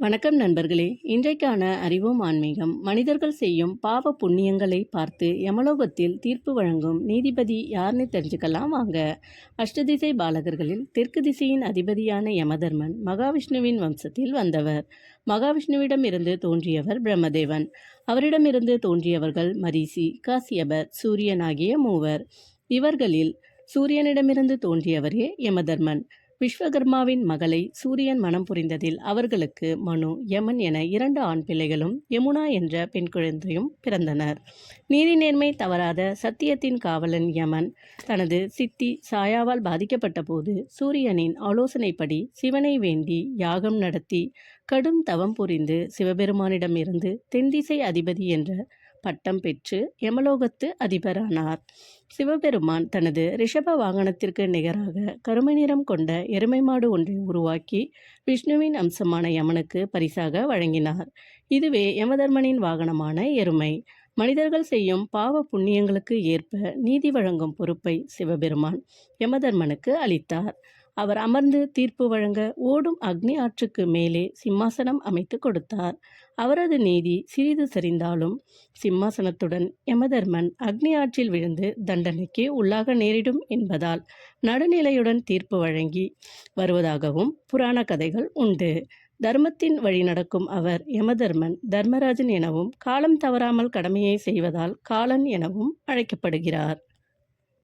வணக்கம் நண்பர்களே. இன்றைக்கான அறிவோம் ஆன்மீகம் மனிதர்கள் செய்யும் பாவ புண்ணியங்களை பார்த்து யமலோகத்தில் தீர்ப்பு வழங்கும் நீதிபதி யாருன்னு தெரிஞ்சுக்கலாம் வாங்க. அஷ்டதிசை பாலகர்களில் தெற்கு திசையின் அதிபதியான யமதர்மன் மகாவிஷ்ணுவின் வம்சத்தில் வந்தவர். மகாவிஷ்ணுவிடம் இருந்து தோன்றியவர் பிரம்மதேவன். அவரிடமிருந்து தோன்றியவர்கள் மரீசி காசியபர் சூரியன் ஆகிய மூவர். இவர்களில் சூரியனிடமிருந்து தோன்றியவரே யமதர்மன். விஸ்வகர்மாவின் மகளை சூரியன் மனம் புரிந்ததில் அவர்களுக்கு மனு யமன் என இரண்டு ஆண் பிள்ளைகளும் யமுனா என்ற பெண் குழந்தையும் பிறந்தனர். நீதி நேர்மை தவறாத சத்தியத்தின் காவலன் யமன் தனது சித்தி சாயாவால் பாதிக்கப்பட்ட போது சூரியனின் ஆலோசனைப்படி சிவனை வேண்டி யாகம் நடத்தி கடும் தவம் புரிந்து சிவபெருமானிடமிருந்து தென்திசை அதிபதி என்ற பட்டம் பெற்று யமலோகத்து அதிபரானார். சிவபெருமான் தனது ரிஷப வாகனத்திற்கு நிகராக கருமை நிறம் கொண்ட எருமை மாடு ஒன்றை உருவாக்கி விஷ்ணுவின் அம்சமான யமனுக்கு பரிசாக வழங்கினார். இதுவே யமதர்மனின் வாகனமான எருமை. மனிதர்கள் செய்யும் பாவ புண்ணியங்களுக்கு ஏற்ப நீதி வழங்கும் பொறுப்பை சிவபெருமான் யமதர்மனுக்கு அளித்தார். அவர் அமர்ந்து தீர்ப்பு வழங்க ஓடும் அக்னி ஆற்றுக்கு மேலே சிம்மாசனம் அமைத்து கொடுத்தார். அவரது நீதி சிறிது சரிந்தாலும் சிம்மாசனத்துடன் யமதர்மன் அக்னி ஆற்றில் விழுந்து தண்டனைக்கு உள்ளாக நேரிடும் என்பதால் நடுநிலையுடன் தீர்ப்பு வழங்கி வருவதாகவும் புராண கதைகள் உண்டு. தர்மத்தின் வழி நடக்கும் அவர் யமதர்மன் தர்மராஜன் எனவும் காலம் தவறாமல் கடமையை செய்வதால் காலன் எனவும் அழைக்கப்படுகிறார்.